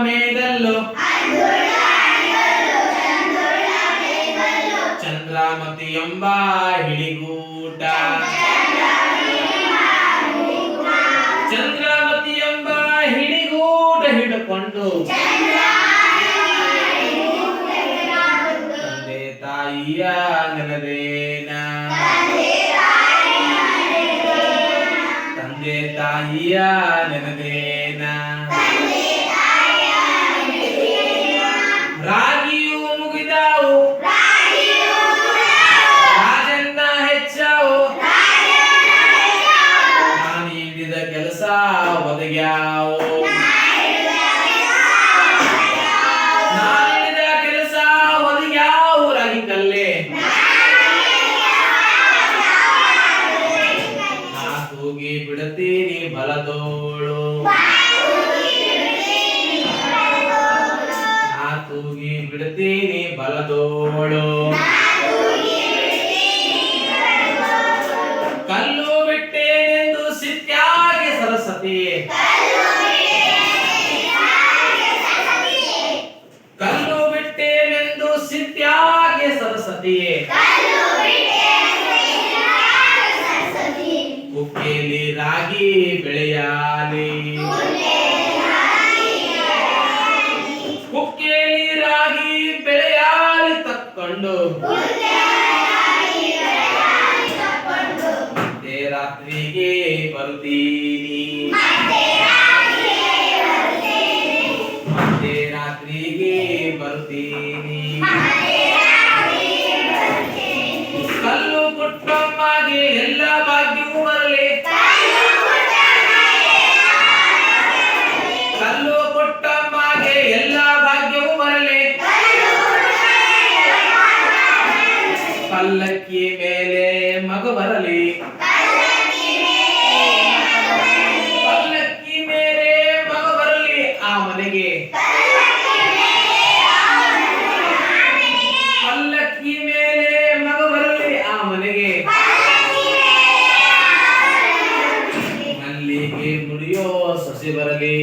ಚಂದುಳ್ಳ ಮೇಗಲ್ಲು ಚಂದ್ರಾಮತಿ ಎಂಬ ಹಿಡಿಗೂಟ ಚಂದ್ರಾಮತಿ ಎಂಬ ಹಿಡಿಗೂಟ ಹಿಡ್ಕೊಂಡು ತಂದೆ ತಾಯಿಯ ನೆನದೇನ ತಂದೆ ತಾಯಿಯ ನೆನದೇನ ಒದಗ್ಯಾವು ಹಿಡಿದ ಕೆಲಸ ಒದಗ್ಯಾವು ರಾಗಿ ಕಲ್ಲೆ ನಾ ತೂಗಿ ಬಲದೋಳು ನಾ ತೂಗಿ ಬಲದೋಳು ಸರಸ್ವತಿ. ಕಲ್ಲು ಬಿಟ್ಟೇನೆಂದು ಸಿದ್ಧಾಗೆ ಸರಸ್ವತಿ. ಕುಕ್ಕೆಲಿ ರಾಗಿ ಬೆಳೆಯಾಲಿ. ಕುಕ್ಕೆಲಿ ರಾಗಿ ಬೆಳೆಯಾಲಿ ತಕ್ಕೊಂಡು. ರಾತ್ರಿಗೆ ಬರ್ತೀನಿ ಪಲ್ಲಕ್ಕಿ ಮೇಲೆ ಮಗು ಬರಲಿ ಪಲ್ಲಕ್ಕಿ ಮೇಲೆ ಮಗು ಬರಲಿ ಆ ಮನೆಗೆ ಪಲ್ಲಕ್ಕಿ ಮೇಲೆ ಮಗು ಬರಲಿ ಆ ಮನೆಗೆ ಮಲ್ಲಿಗೆ ಮುಡಿಯೋ ಸಸಿ ಬರಲಿ